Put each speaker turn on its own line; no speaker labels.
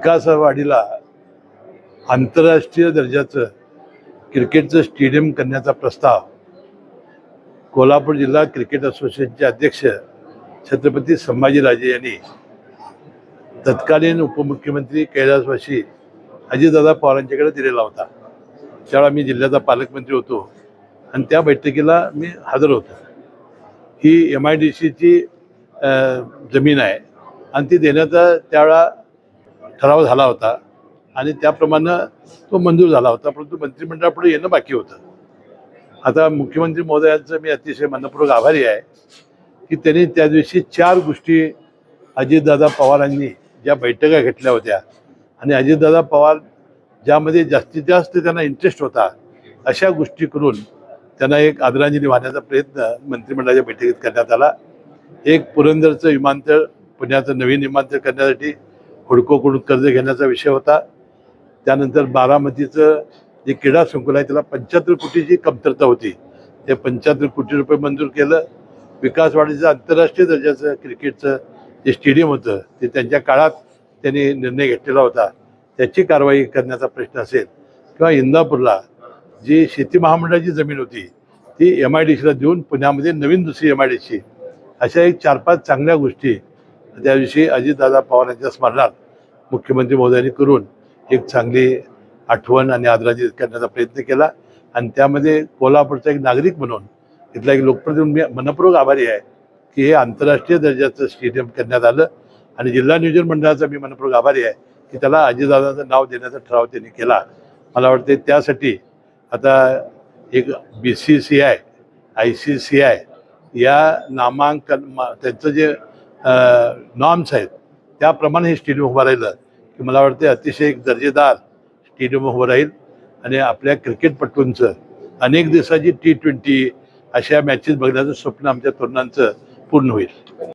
विकासवाढीला आंतरराष्ट्रीय दर्जाचं क्रिकेटचं स्टेडियम करण्याचा प्रस्ताव. कोल्हापूर जिल्हा क्रिकेट असोसिएशनचे अध्यक्ष छत्रपती संभाजीराजे यांनी तत्कालीन उपमुख्यमंत्री कैलासवासी अजितदादा पवारांच्याकडे दिलेला होता. त्यावेळा मी जिल्ह्याचा पालकमंत्री होतो आणि त्या बैठकीला मी हजर होतो. ही एम आय डी सीची जमीन आहे आणि ती देण्याचा त्यावेळा ठराव झाला होता आणि त्याप्रमाणे तो मंजूर झाला होता परंतु मंत्रिमंडळापुढे येणं बाकी होतं. आता मुख्यमंत्री महोदयांचं मी अतिशय मनपूर्वक आभारी आहे की त्यांनी त्या दिवशी चार गोष्टी अजितदादा पवारांनी ज्या बैठका घेतल्या होत्या आणि अजितदादा पवार ज्यामध्ये जास्तीत जास्त त्यांना इंटरेस्ट होता अशा गोष्टी करून त्यांना एक आदरांजली वाहण्याचा प्रयत्न मंत्रिमंडळाच्या बैठकीत करण्यात आला. एक पुरंदरचं विमानतळ पुण्याचं नवीन विमानतळ करण्यासाठी हुडकोकडून कर्ज घेण्याचा विषय होता. त्यानंतर बारामतीचं जे क्रीडा संकुल आहे त्याला पंच्याहत्तर कोटीची कमतरता होती. ते पंच्याहत्तर कोटी रुपये मंजूर केलं. विकासवाडीचं आंतरराष्ट्रीय दर्जाचं क्रिकेटचं जे स्टेडियम होतं ते त्यांच्या काळात त्यांनी निर्णय घेतलेला होता. त्याची कारवाई करण्याचा प्रश्न असेल किंवा इंदापूरला जी शेती महामंडळाची जमीन होती ती एम आय डी सीला देऊन पुण्यामध्ये नवीन दुसरी एम आय डी सी अशा एक चार पाच चांगल्या गोष्टी त्या दिवशी अजितदादा पवारांच्या स्मरणात मुख्यमंत्री महोदयांनी करून एक चांगली आठवण आणि आदराजी करण्याचा प्रयत्न केला. आणि त्यामध्ये कोल्हापूरचा एक नागरिक म्हणून इथला एक लोकप्रतिनिधी मनपूर्वक आभारी आहे की हे आंतरराष्ट्रीय दर्जाचं स्टेडियम करण्यात आलं. आणि जिल्हा नियोजन मंडळाचा मी मनपूर्वक आभारी आहे की त्याला अजितदादाचं नाव देण्याचा ठराव त्यांनी केला. मला वाटते त्यासाठी आता एक B C C I I C C I या नामांकन त्यांचं जे नॉर्म्स आहेत. त्याप्रमाणे हे स्टेडियम उभं राहिलं की मला वाटते अतिशय एक दर्जेदार स्टेडियम उभं राहील आणि आपल्या क्रिकेटपटूंचं अनेक दिवसाची टी ट्वेंटी अशा मॅचेस बघण्याचं स्वप्न आमच्या तरुणांचं पूर्ण होईल.